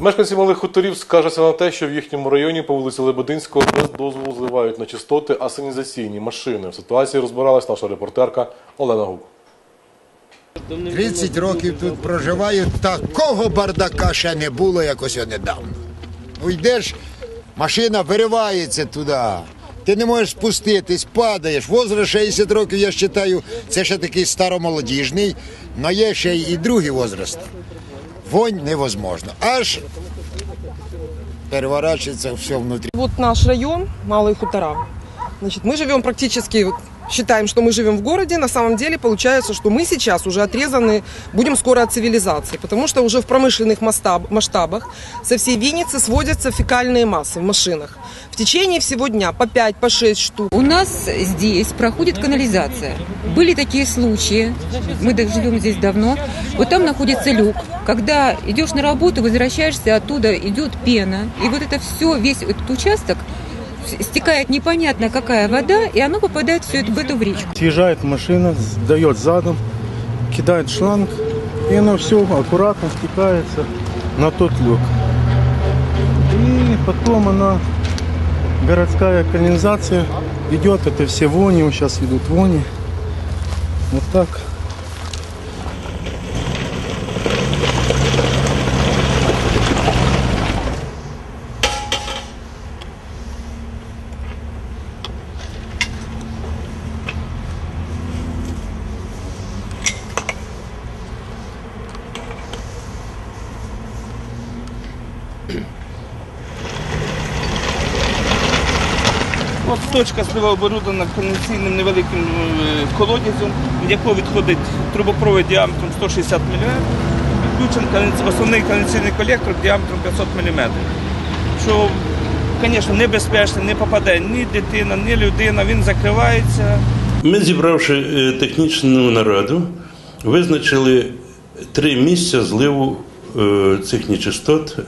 Мешканці малих хуторів скаржаться на те, що в їхньому районі по вулиці Лебединського без дозволу зливають на чистоти асенізаційні машини. В ситуації розбиралась наша репортерка Олена Гук. 30 років тут проживаю, такого бардака ще не було якось недавно. Ну йдеш, машина виривається туди. Ти не можеш спуститись, падаєш. Возраст 60 років, я вважаю, це ще такий старомолодіжний, але є ще і другий возраст. Вонь невозможно. Аж переворачивается все внутри. Вот наш район, Малые Хутора. Значит, мы живем практически, считаем, что мы живем в городе. На самом деле получается, что мы сейчас уже отрезаны, будем скоро от цивилизации. Потому что уже в промышленных масштаб- масштабах со всей Винницы сводятся фекальные массы в машинах. В течение всего дня по 5, по 6 штук. У нас здесь проходит канализация. Были такие случаи, мы живем здесь давно, вот там находится люк. Когда идешь на работу, возвращаешься, оттуда идет пена. И вот это все, весь этот участок стекает непонятно какая вода, и оно попадает все это в эту в речку. Съезжает машина, сдает задом, кидает шланг, и оно все аккуратно стекается на тот люк. И потом она, городская канализация, идет это все вони, сейчас идут вони. Вот так. От точка слива оборудована конденсаційним невеликим е, колодязем, від якого відходить трубопровід діаметром 160 мм. Підключений конденс- основний конденсаційний колектор діаметром 500 мм. Що, звісно, небезпечно, не попаде ні дитина, ні людина, він закривається. Ми, зібравши е, технічну нараду, визначили три місця зливу е, цих нечистот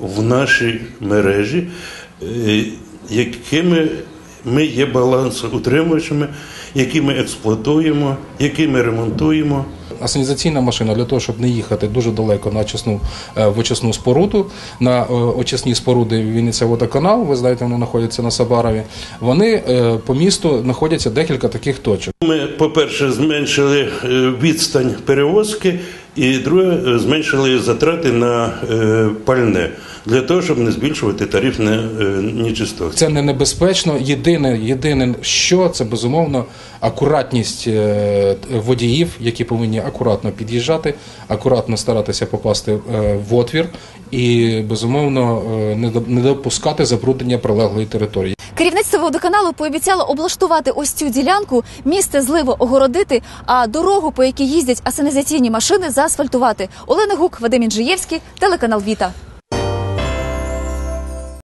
в нашій мережі, е, якими ми є балансоутримувачами, які ми експлуатуємо, які ми ремонтуємо. Асенізаційна машина для того, щоб не їхати дуже далеко на очисну, е, в очисну споруду, на е, очисні споруди Вінниця водоканал, ви знаєте, вони знаходяться на Сабарові. Вони по місту знаходяться декілька таких точок. Ми, по-перше, зменшили відстань перевозки, і друге, е, зменшили затрати на е, пальне для того, щоб не збільшувати тариф на е, нечистот. Це не небезпечно. Єдине, єдине, що це безумовно акуратність водіїв, які повинні акуратно під'їжджати, акуратно старатися попасти в отвір і безумовно не допускати забруднення прилеглої території. Керівництво водоканалу пообіцяло облаштувати ось цю ділянку, місце зливо огородити, а дорогу, по якій їздять асенізаційні машини, заасфальтувати. Олена Гук, Вадим Інжиєвський, телеканал Віта.